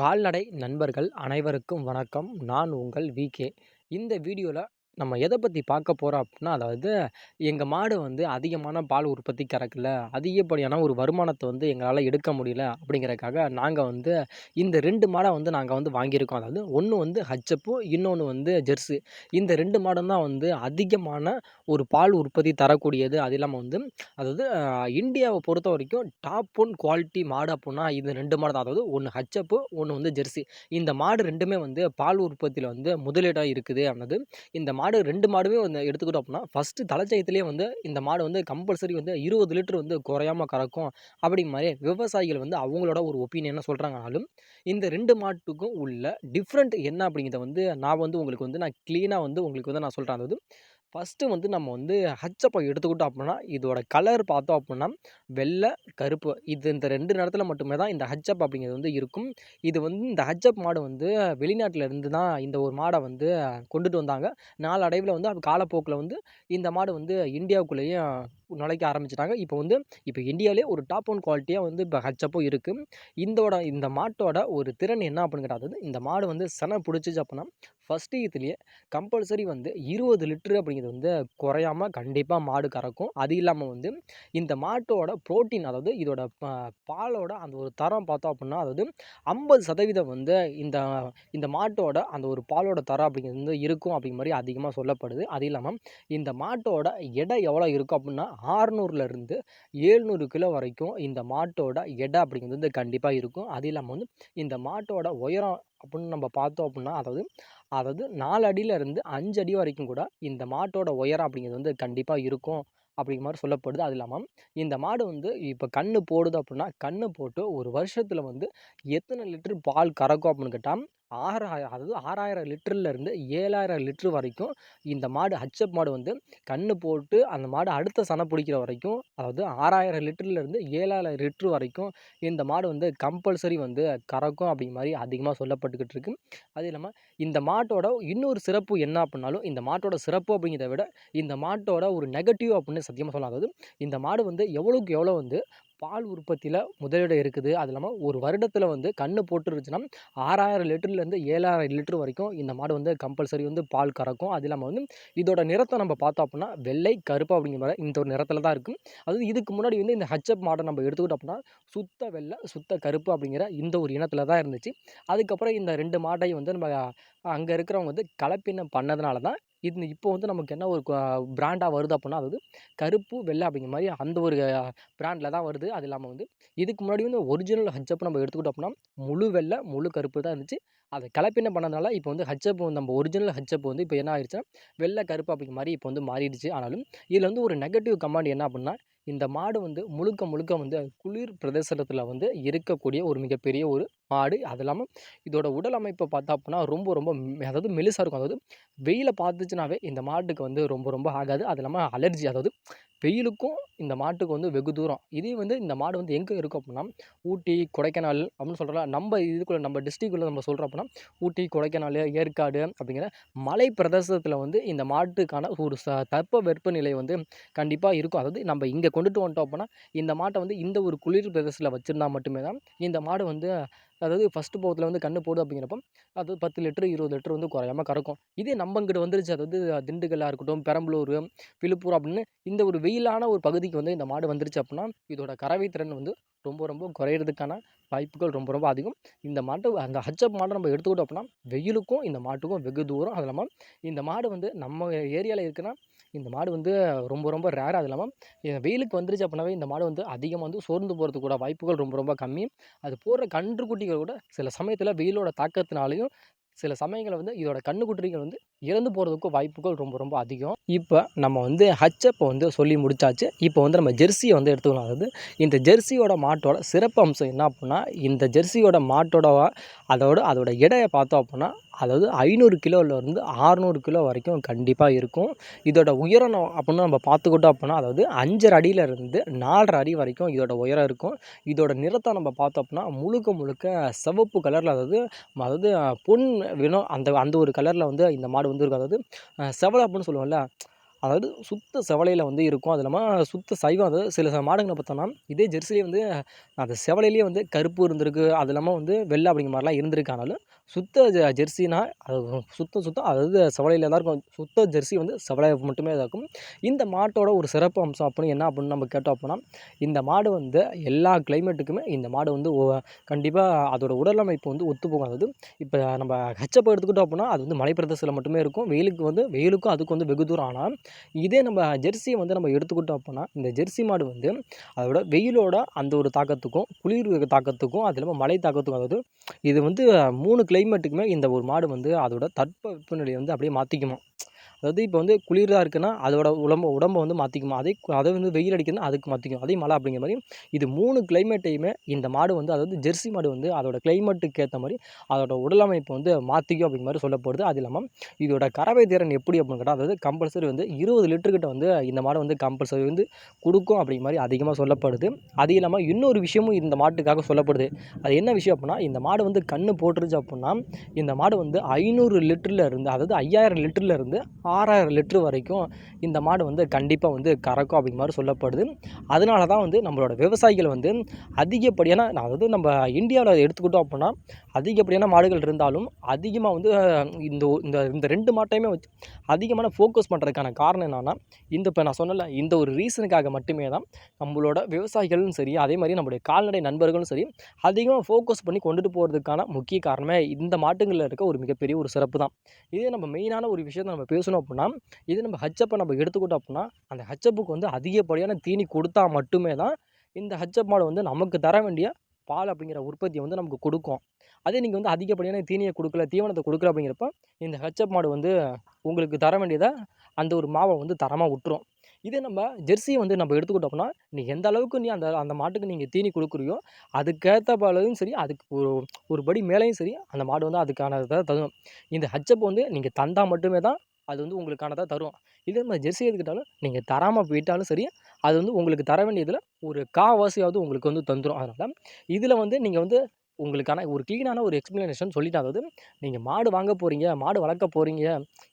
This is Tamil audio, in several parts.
கால்நடை நண்பர்கள் அனைவருக்கும் வணக்கம். நான் உங்கள் விகே இந்த வீடியோவில் நம்ம எதை பற்றி பார்க்க போகிறோம் அப்படின்னா அதாவது எங்கள் மாடு வந்து அதிகமான பால் உற்பத்தி கறக்கல அதிகப்படியான ஒரு வருமானத்தை வந்து எங்களால் எடுக்க முடியல அப்படிங்கிறதுக்காக நாங்கள் வந்து இந்த ரெண்டு மாடை வந்து நாங்கள் வந்து வாங்கியிருக்கோம். அதாவது ஒன்று வந்து ஹச்சப்பு இன்னொன்று வந்து ஜெர்ஸு இந்த ரெண்டு மாடும் தான் வந்து அதிகமான ஒரு பால் உற்பத்தி தரக்கூடியது. அது இல்லாமல் வந்து அதாவது இந்தியாவை பொறுத்த வரைக்கும் டாப் ஒன் குவாலிட்டி மாடு அப்படின்னா இது ரெண்டு மாடு தான். அதாவது ஒன்று ஹச்சப்பு ஒன்று வந்து ஜெர்சி இந்த மாடு ரெண்டுமே வந்து பால் உற்பத்தியில் வந்து முதலீடாக இருக்குது. அதாவது இந்த மாடு மாடு ரெண்டு மாடுமே வந்து எடுத்துக்கிட்டோம் அப்படின்னா ஃபஸ்ட்டு தலைச்சயத்துலேயே வந்து இந்த மாடு வந்து கம்பல்சரி வந்து இருபது லிட்டர் வந்து குறையாமல் கறக்கும் அப்படிங்கிற மாதிரி விவசாயிகள் வந்து அவங்களோட ஒரு ஒப்பீனியனாக சொல்கிறாங்கனாலும் இந்த ரெண்டு மாட்டுக்கும் உள்ள டிஃப்ரெண்ட் என்ன அப்படிங்கிறத வந்து நான் வந்து உங்களுக்கு வந்து நான் க்ளீனாக வந்து உங்களுக்கு வந்து நான் சொல்கிறேன் அதாவது ஃபஸ்ட்டு வந்து நம்ம வந்து ஹச்சப்பை எடுத்துக்கிட்டோம் அப்படின்னா இதோட கலர் பார்த்தோம் அப்படின்னா வெள்ளை கருப்பு. இது இந்த ரெண்டு நேரத்தில் மட்டுமே தான் இந்த ஹச்சப் அப்படிங்கிறது வந்து இருக்கும். இது வந்து இந்த ஹச்சப் மாடு வந்து வெளிநாட்டில் இருந்து தான் இந்த ஒரு மாடை வந்து கொண்டுட்டு வந்தாங்க. நாளடைவில் வந்து காலப்போக்கில் வந்து இந்த மாடு வந்து இந்தியாவுக்குள்ளேயும் நுழைக்க ஆரம்பிச்சிட்டாங்க. இப்போ வந்து இப்போ இந்தியாவிலே ஒரு டாப் ஒன் குவாலிட்டியாக வந்து இப்போ ஹச்சப்பும் இருக்குது இந்தோட இந்த மாட்டோட ஒரு திறன் என்ன அப்படின்னு கேட்டால் இந்த மாடு வந்து சென பிடிச்சிச்சு அப்படின்னா ஃபஸ்ட்டு இதுலேயே கம்பல்சரி வந்து இருபது லிட்ரு அப்படிங்கிறது வந்து குறையாமல் கண்டிப்பாக மாடு கறக்கும். அது இல்லாமல் வந்து இந்த மாட்டோட ப்ரோட்டீன் அதாவது இதோட பாலோட அந்த ஒரு தரம் பார்த்தோம் அப்படின்னா அதாவது ஐம்பது சதவீதம் வந்து இந்த இந்த மாட்டோட அந்த ஒரு பாலோட தரம் அப்படிங்கிறது வந்து இருக்கும் அப்படிங்கிற மாதிரி அதிகமாக சொல்லப்படுது. அது இல்லாமல் இந்த மாட்டோட எடை எவ்வளோ இருக்கும் அப்படின்னா ஆறுநூறுலேருந்து ஏழ்நூறு கிலோ வரைக்கும் இந்த மாட்டோட எடை அப்படிங்கிறது வந்து கண்டிப்பாக இருக்கும். அது இல்லாமல் வந்து இந்த மாட்டோட உயரம் அப்படின்னு நம்ம பார்த்தோம் அப்படின்னா அதாவது அதாவது நாலு அடியிலேருந்து அஞ்சு அடி வரைக்கும் கூட இந்த மாட்டோட உயரம் அப்படிங்கிறது வந்து கண்டிப்பாக இருக்கும் அப்படிங்கிற மாதிரி சொல்லப்படுது. அது இல்லாமல் இந்த மாடு வந்து இப்போ கன்று போடுது அப்படின்னா கன்று போட்டு ஒரு வருஷத்தில் வந்து எத்தனை லிட்டர் பால் கறக்கும் அப்படின்னு கேட்டால் ஆறாயிரம் அதாவது ஆறாயிரம் லிட்டர்லேருந்து ஏழாயிரம் லிட்ரு வரைக்கும் இந்த மாடு ஹச்சப் மாடு வந்து கன்று போட்டு அந்த மாடு அடுத்த சனை பிடிக்கிற வரைக்கும் அதாவது ஆறாயிரம் லிட்டர்லேருந்து ஏழாயிரம் லிட்ரு வரைக்கும் இந்த மாடு வந்து கம்பல்சரி வந்து கறக்கும் அப்படிங்கிற மாதிரி அதிகமாக சொல்லப்பட்டுக்கிட்டு இருக்கு. அது இல்லாமல் இந்த மாட்டோட இன்னொரு சிறப்பு என்ன அப்படின்னாலும் இந்த மாட்டோட சிறப்பு அப்படிங்கிறத விட இந்த மாட்டோட ஒரு நெகட்டிவ் அப்படின்னு சத்தியமாக சொல்லலாம். அதாவது இந்த மாடு வந்து எவ்வளோக்கு எவ்வளோ வந்து பால் உற்பத்தியில் முதலீடு இருக்குது. அது இல்லாமல் ஒரு வருடத்தில் வந்து கன்று போட்டுருச்சுன்னா ஆறாயிரம் லிட்டர்லேருந்து ஏழாயிரம் லிட்டர் வரைக்கும் இந்த மாடு வந்து கம்பல்சரி வந்து பால் கறக்கும். அது இல்லாமல் வந்து இதோட நிறத்தை நம்ம பார்த்தோம் அப்படின்னா வெள்ளை கருப்பு அப்படிங்கிற மாதிரி இந்த ஒரு நிறத்தில் தான் இருக்கும் அதாவது இதுக்கு முன்னாடி வந்து இந்த ஹச்சப் மாடை நம்ம எடுத்துக்கிட்டோம் அப்படின்னா சுத்த வெள்ளை சுத்த கருப்பு அப்படிங்கிற இந்த ஒரு இனத்தில் தான் இருந்துச்சு. அதுக்கப்புறம் இந்த ரெண்டு மாட்டையும் வந்து நம்ம அங்கே இருக்கிறவங்க வந்து கலப்பினம் பண்ணதுனால தான் இது இப்போ வந்து நமக்கு என்ன ஒரு பிராண்டாக வருது அப்படின்னா அதாவது கருப்பு வெள்ளை அப்படிங்கிற மாதிரி அந்த ஒரு பிராண்டில் தான் வருது. அது இல்லாமல் வந்து இதுக்கு முன்னாடி வந்து ஒரிஜினல் ஹச்சப் நம்ம எடுத்துக்கிட்டோம் அப்படின்னா முழு வெள்ளை முழு கருப்பு தான் இருந்துச்சு. அதை கலப்பின பண்ணதுனால இப்போ வந்து ஹச்சப் நம்ம ஒரிஜினல் ஹச்சப் வந்து இப்போ என்ன ஆயிடுச்சுன்னா வெள்ளை கருப்பு அப்படிங்கிற மாதிரி இப்போ வந்து மாறிடுச்சு. ஆனாலும் இதில் வந்து ஒரு நெகட்டிவ் கமாண்ட் என்ன அப்படின்னா இந்த மாடு வந்து முழுக்க முழுக்க வந்து குளிர் பிரதேசத்தில் வந்து இருக்கக்கூடிய ஒரு மிகப்பெரிய ஒரு மாடு. அது இல்லாமல் இதோட உடல் அமைப்பை பார்த்தா அப்படின்னா ரொம்ப ரொம்ப அதாவது மெலிசாக இருக்கும். அதாவது வெயிலை பார்த்துச்சுனாவே இந்த மாட்டுக்கு வந்து ரொம்ப ரொம்ப ஆகாது. அது இல்லாமல் அலர்ஜி அதாவது வெயிலுக்கும் இந்த மாட்டுக்கு வந்து வெகு தூரம். இதே வந்து இந்த மாடு வந்து எங்கே இருக்கும் அப்படின்னா ஊட்டி கொடைக்கானல் அப்படின்னு சொல்கிறோம் நம்ம இதுக்குள்ளே நம்ம டிஸ்ட்ரிக்குள்ளே நம்ம சொல்கிறோம் அப்படின்னா ஊட்டி கொடைக்கானல் ஏற்காடு அப்படிங்கிற மலை பிரதேசத்தில் வந்து இந்த மாட்டுக்கான ஒரு ச தட்ப வெப்பநிலை வந்து கண்டிப்பாக இருக்கும். அதாவது நம்ம இங்கே கொண்டுட்டு வந்துட்டோம் அப்படின்னா இந்த மாட்டை வந்து இந்த ஒரு குளிர் பிரதேசத்தில் வச்சுருந்தா மட்டுமே தான் இந்த மாடு வந்து அதாவது ஃபஸ்ட்டு போகத்தில் வந்து கன்று போடுது அப்படிங்கிறப்ப அது பத்து லிட்டரு இருபது லிட்டரு வந்து குறையாம கறக்கும். இதே நம்ம இங்கிட்ட வந்துருச்சு அதாவது திண்டுக்கல்லாக இருக்கட்டும் பெரம்பலூர் விழுப்புரம் அப்படின்னு இந்த ஒரு வெயிலான ஒரு பகுதிக்கு வந்து இந்த மாடு வந்துருச்சு அப்படின்னா இதோட கறவை திறன் வந்து ரொம்ப ரொம்ப குறையிறதுக்கான வாய்ப்புகள் ரொம்ப ரொம்ப அதிகம். இந்த மாட்டை அந்த ஹச்சப் மாடை நம்ம எடுத்துக்கிட்டோம் அப்படின்னா வெயிலுக்கும் இந்த மாட்டுக்கும் வெகு தூரம். அது இல்லாமல் இந்த மாடு வந்து நம்ம ஏரியாவில் இருக்குன்னா இந்த மாடு வந்து ரொம்ப ரொம்ப ரேர் அது இல்லாமல் வெயிலுக்கு வந்துருச்சு அப்படின்னாவே இந்த மாடு வந்து அதிகமாக வந்து சோர்ந்து போகிறதுக்கு கூட வாய்ப்புகள் ரொம்ப ரொம்ப கம்மி. அது போடுற கன்றுக்குட்டிகள் கூட சில சமயத்தில் வெயிலோட தாக்கத்தினாலையும் சில சமயங்களில் வந்து இதோட கண்ணுக்குட்டிகள் வந்து இறந்து போகிறதுக்கும் வாய்ப்புகள் ரொம்ப ரொம்ப அதிகம். இப்போ நம்ம வந்து ஹச்சப்பை வந்து சொல்லி முடிச்சாச்சு. இப்போ வந்து நம்ம ஜெர்சியை வந்து எடுத்துக்கலாம். அதாவது இந்த ஜெர்சியோட மாட்டோட சிறப்பு அம்சம் என்ன அப்படின்னா இந்த ஜெர்சியோட மாட்டோட அதோட அதோட எடையை பார்த்தோம் அப்படின்னா அதாவது ஐநூறு கிலோவிலேருந்து ஆறுநூறு கிலோ வரைக்கும் கண்டிப்பாக இருக்கும். இதோட உயரம் அப்படின்னு நம்ம பார்த்துக்கிட்டோம் அப்படின்னா அதாவது அஞ்சரை அடியிலேருந்து நாலரை அடி வரைக்கும் இதோட உயரம் இருக்கும். இதோட நிறத்தை நம்ம பார்த்தோம் அப்படின்னா முழுக்க முழுக்க சிவப்பு கலரில் அதாவது அதாவது பொன் வினம் அந்த அந்த ஒரு கலரில் வந்து இந்த மாடு வந்து இருக்கும் அதாவது செவலை அப்படின்னு சொல்லுவோம்ல அதாவது சுத்த செவலையில் வந்து இருக்கும். அது இல்லாமல் சுத்த சைவம் அதாவது சில சில மாடுங்களை பார்த்தோம்னா இதே ஜெர்சிலே வந்து அந்த செவலையிலேயே வந்து கருப்பு இருந்திருக்கு. அது இல்லாமல் வந்து வெள்ளை அப்படிங்கிற மாதிரிலாம் இருந்திருக்கு. ஆனாலும் சுத்த ஜ ஜெர்சினா அது சுத்தம் சுத்தம் அதாவது செவலையில் தான் இருக்கும். சுத்த ஜெர்சி வந்து செவலை மட்டுமே தான் இருக்கும். இந்த மாட்டோட ஒரு சிறப்பு அம்சம் அப்படின்னு என்ன அப்படின்னு நம்ம கேட்டோம் அப்படின்னா இந்த மாடு வந்து எல்லா கிளைமேட்டுக்குமே இந்த மாடு வந்து கண்டிப்பாக அதோட உடல் அமைப்பு வந்து ஒத்து போகும் அதாவது இப்போ நம்ம ஹெச்சப்பை எடுத்துக்கிட்டோம் அப்படின்னா அது வந்து மலை பிரதேசத்தில் மட்டுமே இருக்கும். வெயிலுக்கு வந்து வெயிலுக்கும் அதுக்கு வந்து வெகு தூரம். ஆனால் இதே நம்ம ஜெர்சியை வந்து நம்ம எடுத்துக்கிட்டோம் அப்படின்னா இந்த ஜெர்சி மாடு வந்து அதோட வெயிலோட அந்த ஒரு தாக்கத்துக்கும் குளிர் தாக்கத்துக்கும் அது இல்லாமல் மழை தாக்கத்துக்கும் அதாவது இது வந்து மூணு கிளைமேட்டுக்குமே இந்த ஒரு மாடு வந்து அதோட தட்பவெப்பநிலையை வந்து அப்படியே மாற்றிக்குமா அதாவது இப்போ வந்து குளிராக இருக்குன்னா அதோட உடம்ப உடம்பை வந்து மாற்றிக்குமா அதே அதை வந்து வெயில் அடிக்குதுன்னா அதுக்கு மாற்றிக்கும் அதே மழை அப்படிங்கிற மாதிரி இது மூணு கிளைமேட்டையுமே இந்த மாடு வந்து அதாவது ஜெர்சி மாடு வந்து அதோட கிளைமேட்டுக்கு ஏற்ற மாதிரி அதோட உடல் அமைப்பை வந்து மாற்றிக்கும் அப்படிங்கிற மாதிரி சொல்லப்படுது. அது இல்லாமல் இதோட கறவை திறன் எப்படி அப்படின்னு கேட்டால் அதாவது கம்பல்சரி வந்து இருபது லிட்டர்கிட்ட வந்து இந்த மாடு வந்து கம்பல்சரி வந்து கொடுக்கும் அப்படிங்கிற மாதிரி அதிகமாக சொல்லப்படுது. அது இல்லாமல் இன்னொரு விஷயமும் இந்த மாட்டுக்காக சொல்லப்படுது. அது என்ன விஷயம் அப்படின்னா இந்த மாடு வந்து கன்று போட்டுருச்சு அப்படின்னா இந்த மாடு வந்து ஐநூறு லிட்டரில் இருந்து அதாவது ஐயாயிரம் லிட்டரில் இருந்து ஆறாயிரம் லிட்ரு வரைக்கும் இந்த மாடு வந்து கண்டிப்பாக வந்து கறக்கும் அப்படிங்கிற மாதிரி சொல்லப்படுது. அதனால தான் வந்து நம்மளோட விவசாயிகள் வந்து அதிகப்படியான அதாவது நம்ம இந்தியாவில் எடுத்துக்கிட்டோம் அப்படின்னா அதிகப்படியான மாடுகள் இருந்தாலும் அதிகமாக வந்து இந்த இந்த இந்த ரெண்டு மாட்டையுமே வச்சு அதிகமான ஃபோக்கஸ் பண்ணுறதுக்கான காரணம் என்னென்னா இந்த இப்போ நான் சொன்னல இந்த ஒரு ரீசனுக்காக மட்டுமே தான் நம்மளோட விவசாயிகளும் சரி அதே மாதிரி நம்மளுடைய கால்நடை நண்பர்களும் சரி அதிகமாக ஃபோக்கஸ் பண்ணி கொண்டுட்டு போகிறதுக்கான முக்கிய காரணமே இந்த மாட்டுங்களில் இருக்க ஒரு மிகப்பெரிய ஒரு சிறப்பு தான். இதே நம்ம மெயினான ஒரு விஷயத்தை நம்ம பேசணும் அப்படின்னா இது நம்ம ஹச்சப்பை நம்ம எடுத்துக்கிட்டோம் அப்படின்னா அந்த ஹச்சப்புக்கு வந்து அதிகப்படியான தீனி கொடுத்தா மட்டுமே தான் இந்த ஹச்சப் மாடு வந்து நமக்கு தர வேண்டிய பால் அப்படிங்கிற உற்பத்தியை வந்து நமக்கு கொடுக்கும். அதே நீங்கள் வந்து அதிகப்படியான தீனியை கொடுக்கல தீவனத்தை கொடுக்கல அப்படிங்கிறப்ப இந்த ஹச்சப் மாடு வந்து உங்களுக்கு தர வேண்டியதை அந்த ஒரு மாவை வந்து தரமாக விட்டுரும். இதே நம்ம ஜெர்சியை வந்து நம்ம எடுத்துக்கிட்டோம்னா நீ எந்த அளவுக்கு நீ அந்த அந்த மாட்டுக்கு நீங்கள் தீனி கொடுக்குறியோ அதுக்கேற்ற அளவும் சரி அதுக்கு ஒரு ஒரு படி மேலேயும் சரி அந்த மாடு வந்து அதுக்கான இதை தரும். இந்த ஹச்சப் வந்து நீங்கள் தந்தால் மட்டுமே தான் அது வந்து உங்களுக்கானதாக தரும். இதே மாதிரி ஜெர்சி எடுத்துக்கிட்டாலும் நீங்கள் தராமல் போயிட்டாலும் சரி அது வந்து உங்களுக்கு தர வேண்டியதில் ஒரு காவாசியாவது உங்களுக்கு வந்து தந்துடும் அதனால் இதில் வந்து நீங்கள் வந்து உங்களுக்கான ஒரு க்ளீனான ஒரு எக்ஸ்ப்ளனேஷன் சொல்லிட்டேன். அதாவது நீங்கள் மாடு வாங்க போகிறீங்க மாடு வளர்க்க போகிறீங்க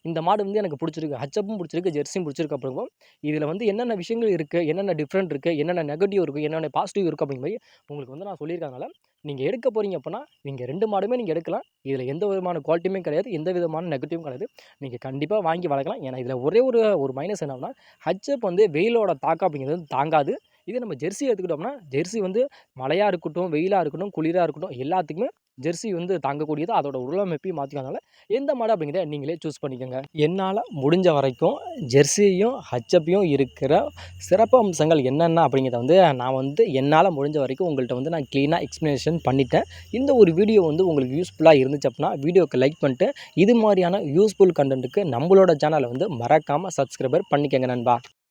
இந்த மாடு வந்து எனக்கு பிடிச்சிருக்கு ஹச்சப்பும் பிடிச்சிருக்கு ஜெர்சியும் பிடிச்சிருக்கு அப்படிங்கும் இதில் வந்து என்னென்ன விஷயங்கள் இருக்குது என்னென்ன டிஃப்ரெண்ட் இருக்குது என்னென்ன நெகட்டிவ் இருக்குது என்னென்ன பாசிட்டிவ் இருக்குது அப்படிங்கிற மாதிரி உங்களுக்கு வந்து நான் சொல்லியிருக்கனால நீங்கள் எடுக்க போகிறீங்க அப்படின்னா நீங்கள் ரெண்டு மாடுமே நீங்கள் எடுக்கலாம். இதில் எந்த விதமான குவாலிட்டியுமே கிடையாது எந்த விதமான நெகட்டிவும் கிடையாது. நீங்கள் கண்டிப்பாக வாங்கி வளர்க்கலாம். ஏன்னா இதில் ஒரே ஒரு ஒரு மைனஸ் என்னன்னா ஹச்சப் வந்து வெயிலோட தாக்கம் அப்படிங்கிறது தாங்காது. இதே நம்ம ஜெர்சி எடுத்துக்கிட்டோம்னா ஜெர்சி வந்து மழையாக இருக்கட்டும் வெயிலாக இருக்கட்டும் குளிராக இருக்கட்டும் எல்லாத்துக்குமே ஜெர்சி வந்து தாங்கக்கூடியது. அதோட உருளமைப்பையும் மாற்றிக்கிறதுனால எந்த மாடு அப்படிங்கிறத நீங்களே சூஸ் பண்ணிக்கோங்க. என்னால் முடிஞ்ச வரைக்கும் ஜெர்சியும் ஹச்சப்பையும் இருக்கிற சிறப்பு அம்சங்கள் என்னென்ன அப்படிங்கிறத வந்து நான் வந்து என்னால் முடிஞ்ச வரைக்கும் உங்கள்கிட்ட வந்து நான் க்ளீனாக எக்ஸ்ப்ளனேஷன் பண்ணிட்டேன். இந்த ஒரு வீடியோ வந்து உங்களுக்கு யூஸ்ஃபுல்லாக இருந்துச்சு அப்படின்னா வீடியோக்கு லைக் பண்ணிட்டு இது மாதிரியான யூஸ்ஃபுல் கண்டென்ட்டுக்கு நம்மளோட சேனலை வந்து மறக்காமல் சப்ஸ்கிரைபர் பண்ணிக்கோங்க நண்பா.